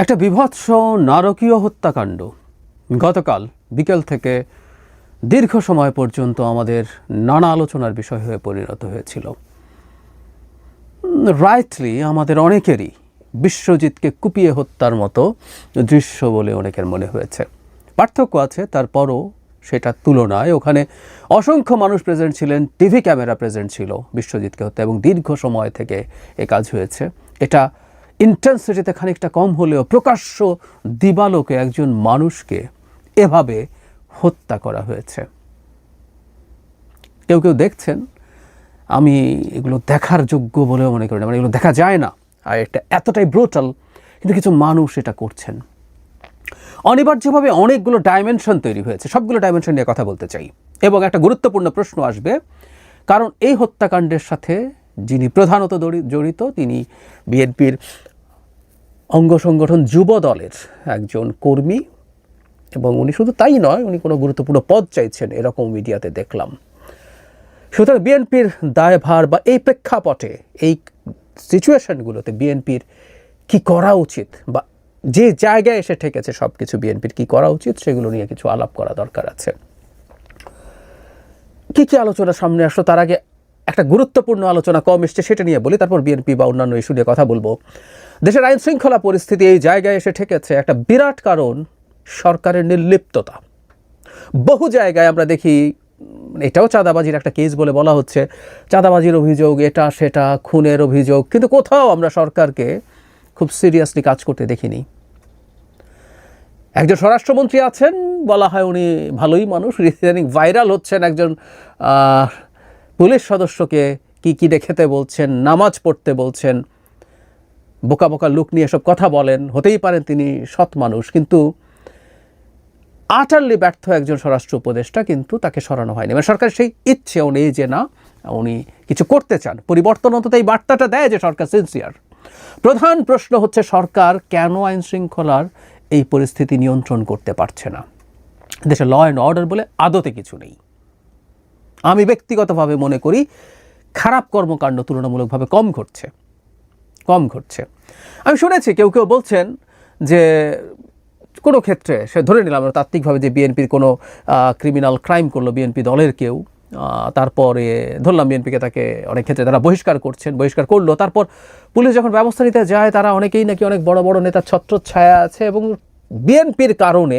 একটা বিভৎস নারকীয় হত্যাকাণ্ড। গতকাল বিকেল থেকে দীর্ঘ সময় পর্যন্ত আমাদের নানা আলোচনার বিষয় হয়ে পরিণত হয়েছিল। রাইটলি আমাদের অনেকেরই বিশ্বজিৎকে কুপিয়ে হত্যার মতো দৃশ্য বলে অনেকের মনে হয়েছে। পার্থক্য আছে, তারপরও সেটার তুলনায় ওখানে অসংখ্য মানুষ প্রেজেন্ট ছিলেন, টিভি ক্যামেরা প্রেজেন্ট ছিল বিশ্বজিৎকে হত্যা, এবং দীর্ঘ সময় থেকে এ কাজ হয়েছে। এটা ইন্টেন্সিটিতে খানিকটা কম হলেও প্রকাশ্য দিবালোকে একজন মানুষকে এভাবে হত্যা করা হয়েছে। কেউ কেউ দেখছেন, আমি এগুলো দেখার যোগ্য বলেও মনে করি না মানে এগুলো দেখা যায় না, আর এটা এতটাই ব্রোটাল কিন্তু কিছু মানুষ এটা করছেন। অনিবার্যভাবে অনেকগুলো ডাইমেনশন তৈরি হয়েছে। সবগুলো ডাইমেনশন নিয়ে কথা বলতে চাই। এবং একটা গুরুত্বপূর্ণ প্রশ্ন আসবে, কারণ এই হত্যাকাণ্ডের সাথে যিনি প্রধানত জড়িত, তিনি বিএনপির অঙ্গ সংগঠন যুব দলের একজন কর্মী এবং উনি শুধু তাই নয়, উনি কোনো গুরুত্বপূর্ণ পদ চাইছেন, এরকম মিডিয়াতে দেখলাম। সুতরাং বিএনপির দায়ভার বা এই প্রেক্ষাপটে, এই সিচুয়েশনগুলোতে বিএনপির কি করা উচিত বা যে জায়গায় এসে ঠেকেছে সব কিছু বিএনপির কি করা উচিত, সেগুলো নিয়ে কিছু আলাপ করা দরকার আছে। কি কি আলোচনা সামনে আসলো, তার আগে একটা গুরুত্বপূর্ণ আলোচনা কম এসছে, সেটা নিয়ে বলি, তারপর বিএনপি বা অন্যান্য ইস্যু নিয়ে কথা বলব। দেশের আইন শৃঙ্খলা পরিস্থিতি এই জায়গায় এসে ঠেকেছে একটা বিরাট কারণ, সরকারের নির্লিপ্ততা। বহু জায়গায় আমরা দেখি এটাও চাঁদাবাজির একটা কেস বলে বলা হচ্ছে। চাঁদাবাজির অভিযোগ, এটা, সেটা, খুনের অভিযোগ, কিন্তু কোথাও আমরা সরকারকে খুব সিরিয়াসলি কাজ করতে দেখিনি। একজন স্বরাষ্ট্রমন্ত্রী আছেন, বলা হয় উনি ভালোই মানুষ, ইদানিং ভাইরাল হচ্ছেন একজন পুলিশ সদস্যকে কি কি খেতে বলছেন, নামাজ পড়তে বলছেন, বোকা বোকা লুক নিয়ে সব কথা বলেন, হতেই পারেন তিনি সৎ মানুষ, কিন্তু আটারলি ব্যর্থ একজন স্বরাষ্ট্র উপদেষ্টা কিন্তু তাকে সরানো হয়নি। মানে সরকার সেই ইচ্ছেও নেই যে না, উনি কিছু করতে চান। পরিবর্তন অন্তত এই বার্তাটা দেয় যে সরকার সিনসিয়ার প্রধান প্রশ্ন হচ্ছে, সরকার কেন আইন শৃঙ্খলার এই পরিস্থিতি নিয়ন্ত্রণ করতে পারছে না? দেশে ল অ্যান্ড অর্ডার বলে আদতে কিছু নেই। আমি ব্যক্তিগতভাবে মনে করি খারাপ কর্মকাণ্ড তুলনামূলকভাবে কম ঘটছে কম ঘটছে। আমি শুনেছি, কেউ কেউ বলছেন যে কোনো ক্ষেত্রে, সে ধরে নিলাম, আমরা তাত্ত্বিকভাবে যে বিএনপির কোনো ক্রিমিনাল ক্রাইম করল বিএনপি দলের কেউ তারপরে ধরলাম বিএনপিকে তাকে অনেক ক্ষেত্রে তারা বহিষ্কার করছেন, বহিষ্কার করল, তারপর পুলিশ যখন ব্যবস্থা নিতে যায়, তারা অনেকেই নাকি অনেক বড় বড় নেতার ছত্রছায়া আছে এবং বিএনপির কারণে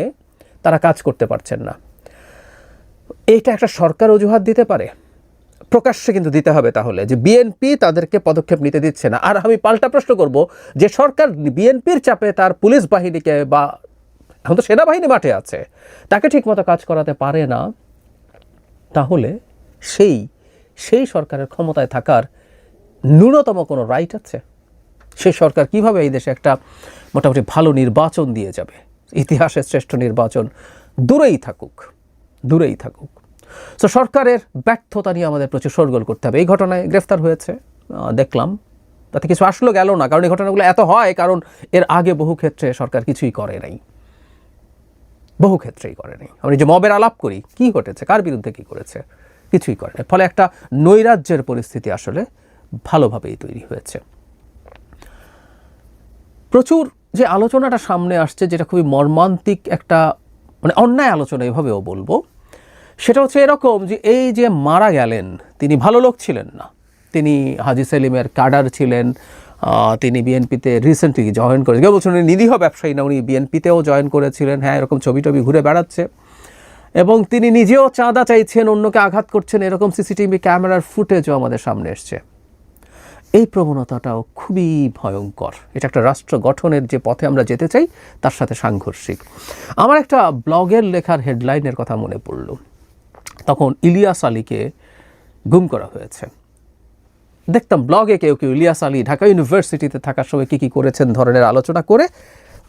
তারা কাজ করতে পারছেন না। এইটা একটা সরকার অজুহাত দিতে পারে? প্রকাশ্যে কিন্তু দিতে হবে তাহলে যে বিএনপি তাদেরকে পদক্ষেপ নিতে দিচ্ছে না। আর আমি পাল্টা প্রশ্ন করব যে সরকার বিএনপির চাপে তার পুলিশ বাহিনীকে বা এখন তো সেনাবাহিনী মাঠে আছে, তাকে ঠিকমতো কাজ করাতে পারে না, তাহলে সেই সেই সরকারের ক্ষমতায় থাকার ন্যূনতম কোনো রাইট আছে? সেই সরকার কীভাবে এই দেশে একটা মোটামুটি ভালো নির্বাচন দিয়ে যাবে? ইতিহাসের শ্রেষ্ঠ নির্বাচন দূরেই থাকুক। দূরেই থাকুক। সো সরকারের ব্যর্থতা নিয়ে আমাদের প্রচুর সরগোল করতে হবে। এই ঘটনায় গ্রেফতার হয়েছে। দেখলাম। তাতে কিছু আসলো গেল না, কারণ এই ঘটনাগুলো এত হয়, কারণ এর আগে বহু ক্ষেত্রে সরকার কিছুই করে নাই। বহু ক্ষেত্রেই করে নাই। আমরা যে মবের আলাপ করি, কি ঘটেছে, কার বিরুদ্ধে কি করেছে, কিছুই করে নাই। ফলে একটা নৈরাজ্যের পরিস্থিতি আসলে ভালোভাবেই তৈরি হয়েছে। প্রচুর যে আলোচনাটা সামনে আসছে, যেটা খুবই মর্মান্তিক একটা মানে অন্যায় আলোচনা এভাবেও বলব সেটা হচ্ছে এরকম যে এই যে মারা গেলেন, তিনি ভালো লোক ছিলেন না। তিনি হাজি সেলিমের কাডার ছিলেন তিনি বিএনপিতে রিসেন্টলি জয়েন করে কেউ বলছেন উনি নিরীহ ব্যবসায়ী না, উনি বিএনপিতেও জয়েন করেছিলেন। হ্যাঁ এরকম ছবি টবি ঘুরে বেড়াচ্ছে। এবং তিনি নিজেও চাঁদা চাইছেন, অন্যকে আঘাত করছেন। এরকম সিসিটিভি ক্যামেরার ফুটেজও আমাদের সামনে এসছে। এই প্রবণতাটাও খুবই ভয়ঙ্কর। এটা একটা রাষ্ট্র গঠনের যে পথে আমরা যেতে চাই, তার সাথে সাংঘর্ষিক। আমার একটা ব্লগের লেখার হেডলাইনের কথা মনে পড়ল। তখন ইলিয়াস আলীকে গুম করা হয়েছে। দেখতাম ব্লগে কেউ কেউ ইলিয়াস আলী ঢাকা ইউনিভার্সিটিতে থাকার সময় কী কী করেছেন ধরনের আলোচনা করে,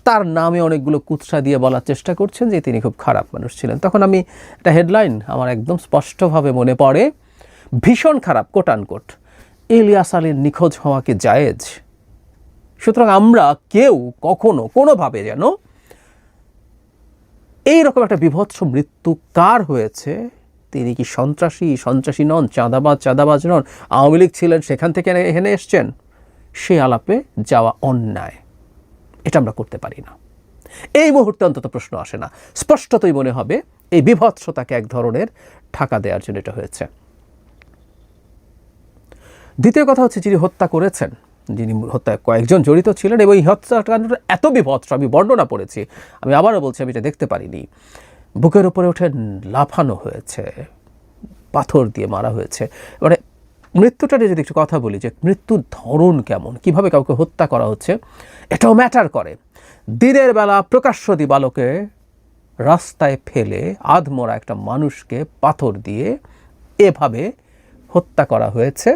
তার নামে অনেকগুলো কুৎসা দিয়ে বলার চেষ্টা করছেন যে তিনি খুব খারাপ মানুষ ছিলেন। তখন আমি একটা হেডলাইন আমার একদম স্পষ্টভাবে মনে পড়ে, ভীষণ খারাপ কোট আনকোট ইলিয়াস আলীর নিখোঁজ হওয়া কি জায়েজ? সুতরাং আমরা কেউ কখনো, কোনোভাবে যেন এইরকম একটা বিভৎস মৃত্যু কার হয়েছে তিনি কি সন্ত্রাসী সন্ত্রাসী নন, চাঁদাবাজ চাঁদাবাজ নন? আওয়ামী লীগ ছিলেন সেখান থেকে এখানে এসছেন? সে আলাপে যাওয়া অন্যায়। এটা আমরা করতে পারি না। এই মুহূর্তে অন্তত প্রশ্ন আসে না। স্পষ্টতই মনে হবে, এই বিভৎসতাকে এক ধরনের ঠাকা দেওয়ার জন্য এটা হয়েছে। দ্বিতীয় কথা হচ্ছে, যিনি হত্যা করেছেন, যিনি হত্যায় কয়েকজন জড়িত ছিলেন এবং এই হত্যাকাণ্ডটা এত বিভৎস আমি বর্ণনা পড়েছি, আমি আবারও বলছি, আমি এটা দেখতে পারিনি। বুকের উপরে উঠে লাফানো হয়েছে, পাথর দিয়ে মারা হয়েছে। মানে মৃত্যুটা নিয়ে যদি একটু কথা বলি যে মৃত্যুর ধরন কেমন, কীভাবে কাউকে হত্যা করা হচ্ছে, এটাও ম্যাটার করে। দিনের বেলা প্রকাশ্য দিবালোকে রাস্তায় ফেলে আধমরা একটা মানুষকে পাথর দিয়ে এভাবে হত্যা করা হয়েছে,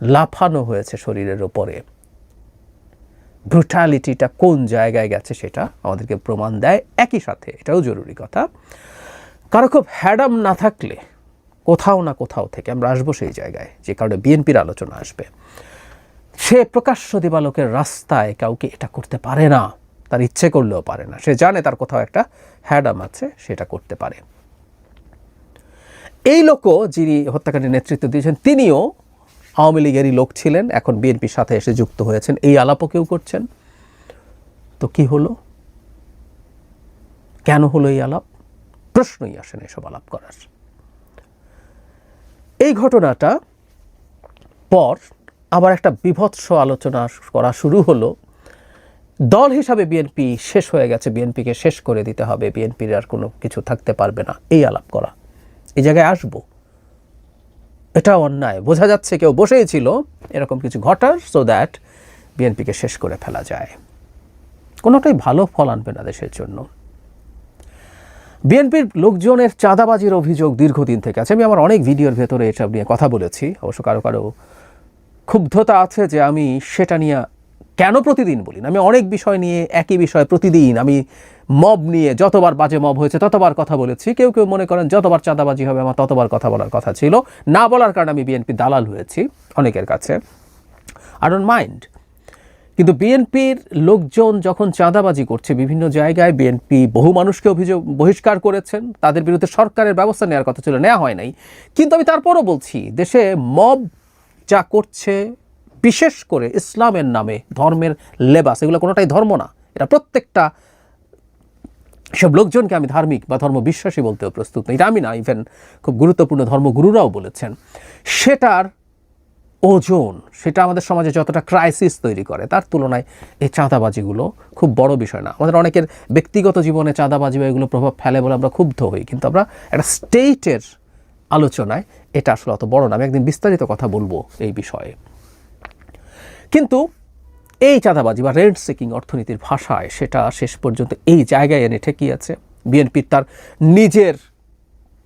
লাফানো হয়েছে শরীরের ওপরে ব্রুটালিটিটা কোন জায়গায় গেছে সেটা আমাদেরকে প্রমাণ দেয়। একই সাথে এটাও জরুরি কথা। কারও খুব হ্যাডাম না থাকলে কোথাও না কোথাও থেকে আমরা আসব সেই জায়গায়, যে কারণে বিএনপির আলোচনা আসবে। সে প্রকাশ্য দিবালোকের রাস্তায় কাউকে এটা করতে পারে না, তার ইচ্ছে করলেও পারে না। সে জানে তার কোথাও একটা হ্যাডাম আছে, সেটা করতে পারে। এই লোকও যিনি হত্যাকাণ্ডের নেতৃত্ব দিয়েছেন, তিনিও আওয়ামী লীগেরই লোক ছিলেন, এখন বিএনপির সাথে এসে যুক্ত হয়েছেন। এই আলাপও কেউ করছেন? তো কি হলো? কেন হলো এই আলাপ? প্রশ্নই আসে না এসব আলাপ করার। এই ঘটনাটা পর আবার একটা বিভৎস আলোচনা করা শুরু হলো। দল হিসাবে বিএনপি শেষ হয়ে গেছে, বিএনপিকে শেষ করে দিতে হবে, বিএনপির আর কোনো কিছু থাকতে পারবে না। এই আলাপ করা। এই জায়গায় আসব। এটা অন্যায়। বোঝা যাচ্ছে কেউ বসেই ছিল, এরকম কিছু ঘটার সো দ্যাট বিএনপিকে শেষ করে ফেলা যায়। কোনোটাই ভালো ফল আনবে না দেশের জন্য। বিএনপির লোকজনের চাঁদাবাজির অভিযোগ দীর্ঘদিন থেকে আছে। আমি আমার অনেক ভিডিওর ভেতরে এসব নিয়ে কথা বলেছি। অবশ্য কারও কারও ক্ষুব্ধতা আছে যে আমি সেটা নিয়ে কেন প্রতিদিন বলি আমি অনেক বিষয় নিয়ে একই বিষয় প্রতিদিন আমি মব নিয়ে যতবার বাজে মব হয়েছে, ততবার কথা বলেছি। কেউ কেউ মনে করেন যতবার চাঁদাবাজি হবে, আমার ততবার কথা বলার কথা ছিল। না বলার কারণে আমি বিএনপি দালাল হয়েছি অনেকের কাছে। আই ডোন্ট মাইন্ড কিন্তু বিএনপির লোকজন যখন চাঁদাবাজি করছে বিভিন্ন জায়গায় বিএনপি বহু মানুষকে অভিযোগ বহিষ্কার করেছেন। তাদের বিরুদ্ধে সরকারের ব্যবস্থা নেওয়ার কথা ছিল, নেওয়া হয় নাই। কিন্তু আমি তারপরও বলছি, দেশে মব যা করছে বিশেষ করে ইসলামের নামে ধর্মের লেবাস, এগুলো কোনোটাই ধর্ম না। এটা প্রত্যেকটা সব লোকজনকে আমি ধার্মিক বা ধর্ম বিশ্বাসী বলতেও প্রস্তুত নই। এটা আমি না ইভেন খুব গুরুত্বপূর্ণ ধর্মগুরুরাও বলেছেন। সেটার ওজন, সেটা আমাদের সমাজে যতটা ক্রাইসিস তৈরি করে, তার তুলনায় এই চাঁদাবাজিগুলো খুব বড় বিষয় না। আমাদের অনেকের ব্যক্তিগত জীবনে চাঁদাবাজি বা এগুলো প্রভাব ফেলে বলে আমরা ক্ষুব্ধ হই, কিন্তু আমরা একটা স্টেটের আলোচনায় এটা আসলে অত বড় না। আমি একদিন বিস্তারিত কথা বলব এই বিষয়ে। কিন্তু এই চাঁদাবাজি বা রেন্ট সিকিং অর্থনীতির ভাষায় সেটা শেষ পর্যন্ত এই জায়গায় এনে ঠেকিয়েছে। বিএনপির তার নিজের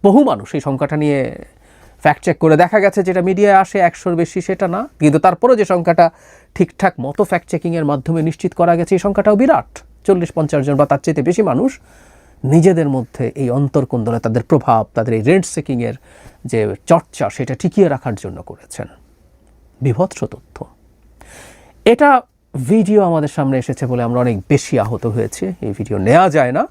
বহু মানুষ এই সংখ্যাটা নিয়ে ফ্যাক্ট চেক করে দেখা গেছে যেটা মিডিয়ায় আসে একশোর বেশি সেটা না। কিন্তু তারপরেও যে সংখ্যাটা ঠিকঠাক মতো ফ্যাক্ট চেকিংয়ের মাধ্যমে নিশ্চিত করা গেছে, এই সংখ্যাটাও বিরাট। চল্লিশ পঞ্চাশ জন বা তার চেয়ে বেশি মানুষ নিজেদের মধ্যে এই অন্তর্কুন্দলে তাদের প্রভাব, তাদের এই রেন্ট সেকিংয়ের যে চর্চা সেটা টিকিয়ে রাখার জন্য করেছেন। বিভৎস তথ্য। এটা ভিডিও আমাদের সামনে এসেছে বলে আমরা অনেক বেশি আহত হয়েছে। এই ভিডিও নেওয়া যায় না।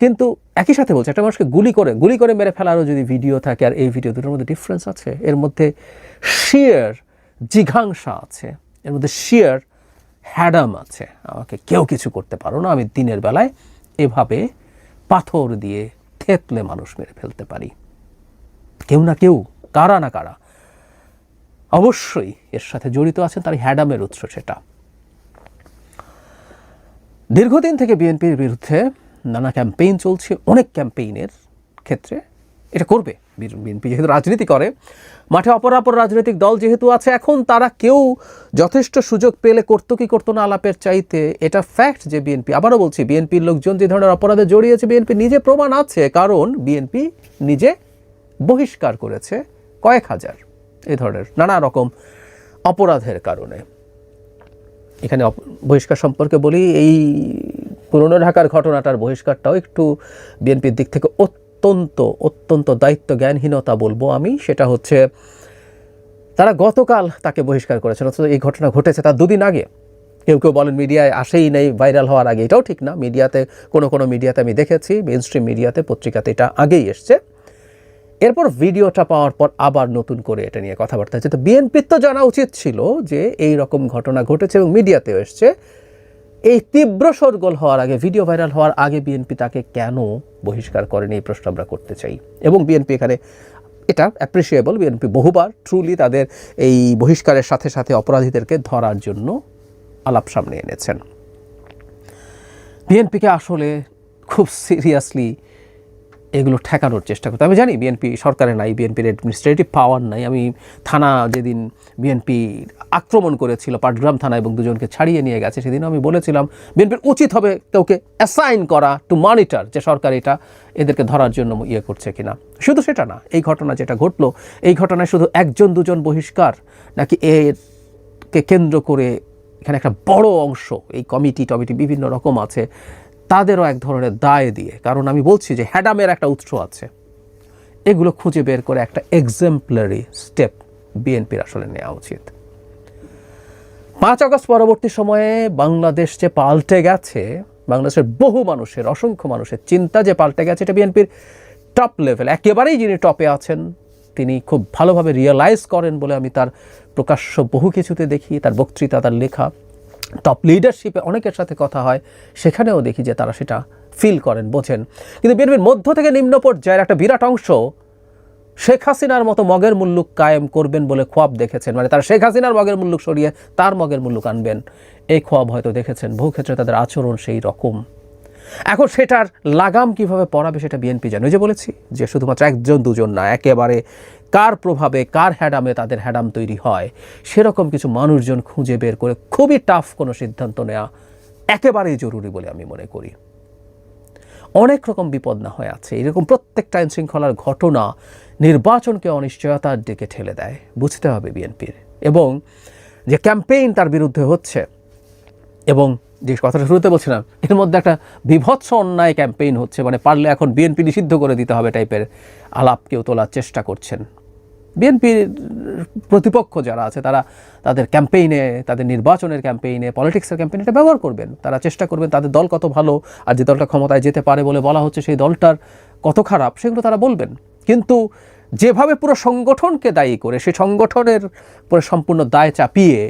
কিন্তু একই সাথে বলছে, একটা মানুষকে গুলি করে গুলি করে মেরে ফেলারও যদি ভিডিও থাকে, আর এই ভিডিও দুটোর মধ্যে ডিফারেন্স আছে। এর মধ্যে শিয়ার জিঘাংসা আছে, এর মধ্যে শিয়ার হ্যাডাম আছে। আমাকে কেউ কিছু করতে পারো না, আমি দিনের বেলায় এভাবে পাথর দিয়ে থেতলে মানুষ মেরে ফেলতে পারি। কেউ না কেউ, কারা না কারা অবশ্যই এর সাথে জড়িত আছেন তার হ্যাডামের উৎস সেটা। দীর্ঘদিন থেকে বিএনপির বিরুদ্ধে নানা ক্যাম্পেইন চলছে, অনেক ক্যাম্পেইনের ক্ষেত্রে। এটা করবে বিএনপি যেহেতু রাজনীতি করে। মাঠে অপরাপর রাজনৈতিক দল যেহেতু আছে, এখন তারা কেউ যথেষ্ট সুযোগ পেলে করতো কি করতো না আলাপের চাইতে, এটা ফ্যাক্ট যে বিএনপি, আবারও বলছি, বিএনপির লোকজন যে ধরনের অপরাধে জড়িয়েছে, বিএনপি নিজে প্রমাণ আছে, কারণ বিএনপি নিজে বহিষ্কার করেছে কয়েক হাজার। এই ধরনের নানা রকম অপরাধের কারণে। এখানে বহিষ্কার সম্পর্কে বলি, এই পুরনো ঢাকার ঘটনাটার বহিষ্কারটাও একটু বিএনপির দিক থেকে অত্যন্ত অত্যন্ত দায়িত্ব জ্ঞানহীনতা বলব আমি। সেটা হচ্ছে, তারা গতকাল তাকে বহিষ্কার করেছেন, অথচ এই ঘটনা ঘটেছে তার দুদিন আগে। কেউ কেউ বলেন মিডিয়ায় আসেই নেই, ভাইরাল হওয়ার আগে। এটাও ঠিক না, মিডিয়াতে, কোনো কোনো মিডিয়াতে আমি দেখেছি মেন স্ট্রিম মিডিয়াতে পত্রিকাতে এটা আগেই এসছে। এরপর ভিডিওটা পাওয়ার পর আবার নতুন করে এটা নিয়ে কথাবার্তা হচ্ছে। তো বিএনপির তো জানা উচিত ছিল যে এই রকম ঘটনা ঘটেছে এবং মিডিয়াতেও এসছে। এই তীব্র শোরগোল হওয়ার আগে, ভিডিও ভাইরাল হওয়ার আগে বিএনপি তাকে কেন বহিষ্কার করেনি, এই প্রশ্ন আমরা করতে চাই। এবং বিএনপি এখানে এটা অ্যাপ্রিসিয়েবল বিএনপি বহুবার ট্রুলি তাদের এই বহিষ্কারের সাথে সাথে অপরাধীদেরকে ধরার জন্য আলাপ সামনে এনেছেন। বিএনপিকে আসলে খুব সিরিয়াসলি এগুলো ঠেকানোর চেষ্টা করতে আমি জানি বিএনপি সরকারে নাই বিএনপির অ্যাডমিনিস্ট্রেটিভ পাওয়ার নাই। আমি থানা যেদিন বিএনপি আক্রমণ করেছিল, পাটগ্রাম থানা এবং দুজনকে ছাড়িয়ে নিয়ে গেছে সেদিন আমি বলেছিলাম বিএনপির উচিত হবে কাউকে অ্যাসাইন করা টু মনিটর যে সরকার এটা এদেরকে ধরার জন্য ইয়ে করছে কিনা। শুধু সেটা না, এই ঘটনা যেটা ঘটলো, এই ঘটনায় শুধু একজন, দুজন বহিষ্কার, নাকি এরকে কেন্দ্র করে এখানে একটা বড় অংশ, এই কমিটি টমিটি বিভিন্ন রকম আছে তাদেরও এক ধরনের দায় দিয়ে। কারণ আমি বলছি যে হ্যাডামের একটা উৎস আছে। এগুলো খুঁজে বের করে একটা এক্সাম্পলারি স্টেপ বিএনপির আসলে নেওয়া উচিত। পাঁচ আগস্ট পরবর্তী সময়ে বাংলাদেশ যে পাল্টে গেছে, বাংলাদেশের বহু মানুষের, অসংখ্য মানুষের চিন্তা যে পাল্টে গেছে, এটা বিএনপির টপ লেভেল একেবারেই যিনি টপে আছেন, তিনি খুব ভালোভাবে রিয়েলাইজ করেন বলে আমি তার প্রকাশ্য বহু কিছুতে দেখি, তার বক্তৃতা, তার লেখা। টপ লিডারশিপে অনেকের সাথে কথা হয়, সেখানেও দেখি যে তারা সেটা ফিল করেন, বোঝেন। কিন্তু বিএনপির মধ্য থেকে নিম্ন পর্যায়ের একটা বিরাট অংশ শেখ হাসিনার মতো মগের মুল্লুক কায়েম করবেন বলে খোয়াব দেখেছেন। মানে তারা শেখ হাসিনার মগের মুল্লুক সরিয়ে তার মগের মুল্লুক আনবেন। এই খোয়াব হয়তো দেখেছেন, বহু ক্ষেত্রে তাদের আচরণ সেই রকম। এখন সেটার লাগাম কীভাবে পড়াবে সেটা বিএনপি জানে। যে বলেছি যে শুধুমাত্র একজন, দুজন না, একেবারে কার প্রভাবে, কার হ্যাডামে তাদের হ্যাডাম তৈরি হয়, সেরকম কিছু মানুষজন খুঁজে বের করে খুবই টাফ কোনো সিদ্ধান্ত নেওয়া একেবারেই জরুরি বলে আমি মনে করি। অনেক রকম বিপদ না হয়ে আছে, এরকম প্রত্যেকটা আইন শৃঙ্খলার ঘটনা নির্বাচনকে অনিশ্চয়তার দিকে ঠেলে দেয়, বুঝতে হবে বিএনপির। এবং যে ক্যাম্পেইন তার বিরুদ্ধে হচ্ছে এবং যে কথাটা শুরুতে বলছিলাম, এর মধ্যে একটা বিভৎস অন্যায় ক্যাম্পেইন হচ্ছে মানে পারলে এখন বিএনপি নিষিদ্ধ করে দিতে হবে টাইপের আলাপ কেউ তোলার চেষ্টা করছেন। বিএনপির প্রতিপক্ষ যারা আছে, তারা তাদের ক্যাম্পেইনে তাদের নির্বাচনের ক্যাম্পেইনে পলিটিক্সের ক্যাম্পেইনে এটা ব্যবহার করবেন। তারা চেষ্টা করবেন তাদের দল কত ভালো আর যে দলটা ক্ষমতায় যেতে পারে বলে বলা হচ্ছে, সেই দলটার কত খারাপ, সেগুলো তারা বলবেন। কিন্তু যেভাবে পুরো সংগঠনকে দায়ী করে, সেই সংগঠনের পুরো সম্পূর্ণ দায় চাপিয়ে,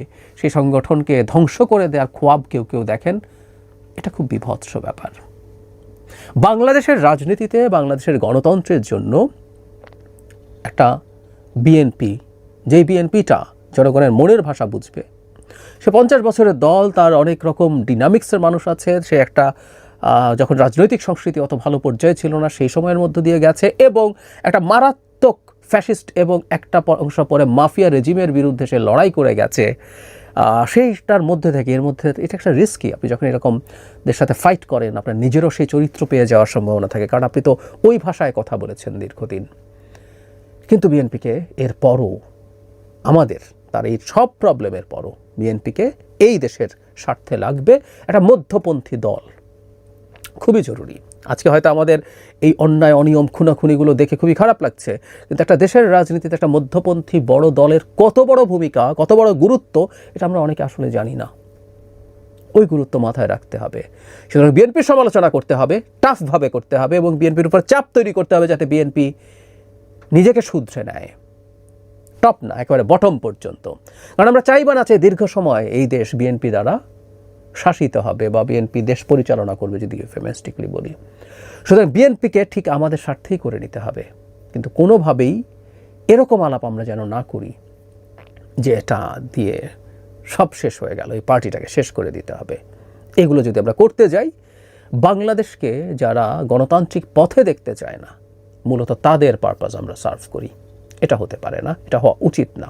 সেই সংগঠনকে ধ্বংস করে দেওয়ার খোয়াব কেউ কেউ দেখেন, এটা খুব বিভৎস ব্যাপার। বাংলাদেশের রাজনীতিতে, বাংলাদেশের গণতন্ত্রের জন্য একটা বিএনপি, যেই বিএনপিটা জনগণের মনের ভাষা বুঝবে। সে পঞ্চাশ বছরের দল, তার অনেক রকম ডিনামিক্সের মানুষ আছে, সে একটা যখন রাজনৈতিক সংস্কৃতি অত ভালো পর্যায়ে ছিল না, সেই সময়ের মধ্য দিয়ে গেছে এবং একটা মারাত্মক ফ্যাসিস্ট এবং একটা অংশ পরে মাফিয়া রেজিমের বিরুদ্ধে সে লড়াই করে গেছে। সেইটার মধ্যে থেকে, এর মধ্যে এটা একটা রিস্কি আপনি যখন এরকম দের সাথে ফাইট করেন, আপনার নিজেরও সেই চরিত্র পেয়ে যাওয়ার সম্ভাবনা থাকে। কারণ আপনি তো ওই ভাষায় কথা বলেছেন দীর্ঘদিন। কিন্তু বিএনপিকে এর পরও, আমাদের তার এই সব প্রবলেমের পরও বিএনপিকে এই দেশের স্বার্থে লাগবে একটা মধ্যপন্থী দল। খুবই জরুরি। আজকে হয়তো আমাদের এই অন্যায়, অনিয়ম, খুনাখুনিগুলো দেখে খুবই খারাপ লাগছে। কিন্তু একটা দেশের রাজনীতিতে একটা মধ্যপন্থী বড় দলের কত বড় ভূমিকা, কত বড় গুরুত্ব, এটা আমরা অনেকে আসলে জানি না। ওই গুরুত্ব মাথায় রাখতে হবে। সুতরাং বিএনপির সমালোচনা করতে হবে, টাফভাবে করতে হবে এবং বিএনপির উপর চাপ তৈরি করতে হবে যাতে বিএনপি নিজেকে শুধরে নেয়। টপ না, একেবারে বটম পর্যন্ত। কারণ আমরা চাইবা না যে দীর্ঘ সময় এই দেশ বিএনপি দ্বারা শাসিত হবে বা বিএনপি দেশ পরিচালনা করবে যদি ফেমেস্টিকলি বলি সুতরাং বিএনপিকে ঠিক আমাদের স্বার্থেই করে নিতে হবে। কিন্তু কোনোভাবেই এরকম আলাপ আমরা যেন না করি, যে এটা দিয়ে সব শেষ হয়ে গেল, এই পার্টিটাকে শেষ করে দিতে হবে। এগুলো যদি আমরা করতে যাই, বাংলাদেশকে যারা গণতান্ত্রিক পথে দেখতে চায় না, মূলত তাদের পারপাস আমরা সার্ভ করি। এটা হতে পারে না, এটা হওয়া উচিত না।